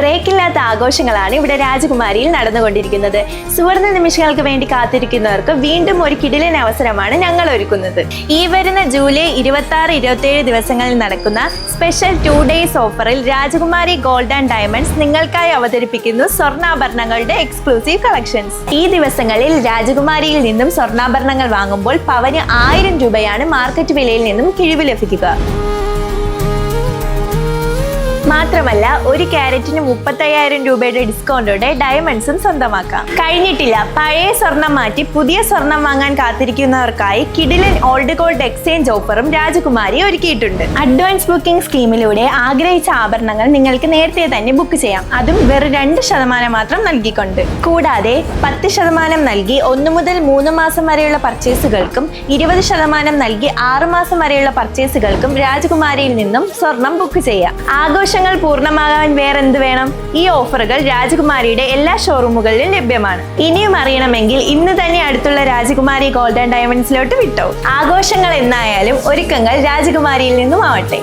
ബ്രേക്കില്ലാത്ത ആഘോഷങ്ങളാണ് ഇവിടെ രാജകുമാരിയിൽ നടന്നുകൊണ്ടിരിക്കുന്നത്. സുവർണ നിമിഷങ്ങൾക്ക് വേണ്ടി കാത്തിരിക്കുന്നവർക്ക് വീണ്ടും ഒരു കിടിലൻ അവസരമാണ് ഞങ്ങൾ ഒരുക്കുന്നത്. ഈ വരുന്ന ജൂലൈ ഇരുപത്തി ആറ് ഇരുപത്തി ഏഴ് ദിവസങ്ങളിൽ നടക്കുന്ന സ്പെഷ്യൽ ടു ഡേയ്സ് ഓഫറിൽ രാജകുമാരി ഗോൾഡ് ആൻഡ് ഡയമണ്ട്സ് നിങ്ങൾക്കായി അവതരിപ്പിക്കുന്നു സ്വർണാഭരണങ്ങളുടെ എക്സ്ക്ലൂസീവ് കളക്ഷൻസ് ഈ ദിവസങ്ങളിൽ രാജകുമാരിയിൽ നിന്നും സ്വർണാഭരണങ്ങൾ വാങ്ങുമ്പോൾ പവന് ആയിരം രൂപയാണ് മാർക്കറ്റ് വിലയിൽ നിന്നും കിഴിവ് ലഭിക്കുക. മാത്രമല്ല ഒരു ക്യാരറ്റിന് മുപ്പത്തയ്യായിരം രൂപയുടെ ഡിസ്കൗണ്ടോടെ ഡയമണ്ട്സും സ്വന്തമാക്കാം. കഴിഞ്ഞിട്ടില്ല പഴയ സ്വർണം മാറ്റി പുതിയ സ്വർണം വാങ്ങാൻ കാത്തിരിക്കുന്നവർക്കായി കിഡിലൻ ഓൾഡ് ഗോൾഡ് എക്സ്ചേഞ്ച് ഓഫറും രാജകുമാരി ഒരുക്കിയിട്ടുണ്ട്. അഡ്വാൻസ് ബുക്കിംഗ് സ്കീമിലൂടെ ആഗ്രഹിച്ച ആഭരണങ്ങൾ നിങ്ങൾക്ക് നേരത്തെ തന്നെ ബുക്ക് ചെയ്യാം. അതും വെറും രണ്ട് ശതമാനം മാത്രം നൽകിക്കൊണ്ട്. കൂടാതെ പത്ത് ശതമാനം നൽകി ഒന്ന് മുതൽ മൂന്ന് മാസം വരെയുള്ള പർച്ചേസുകൾക്കും ഇരുപത് ശതമാനം നൽകി ആറ് മാസം വരെയുള്ള പർച്ചേസുകൾക്കും രാജകുമാരിയിൽ നിന്നും സ്വർണം ബുക്ക് ചെയ്യാം. ആഘോഷങ്ങൾ പൂർണമാകാൻ വേറെന്ത് വേണം? ഈ ഓഫറുകൾ രാജകുമാരിയുടെ എല്ലാ ഷോറൂമുകളിലും ലഭ്യമാണ്. ഇനിയും അറിയണമെങ്കിൽ ഇന്ന് തന്നെ അടുത്തുള്ള രാജകുമാരി ഗോൾഡൻ ഡയമണ്ട്സിലോട്ട് വിട്ടോ. ആഘോഷങ്ങൾ എന്നായാലും ഒരുക്കങ്ങൾ രാജകുമാരിയിൽ നിന്നും ആവട്ടെ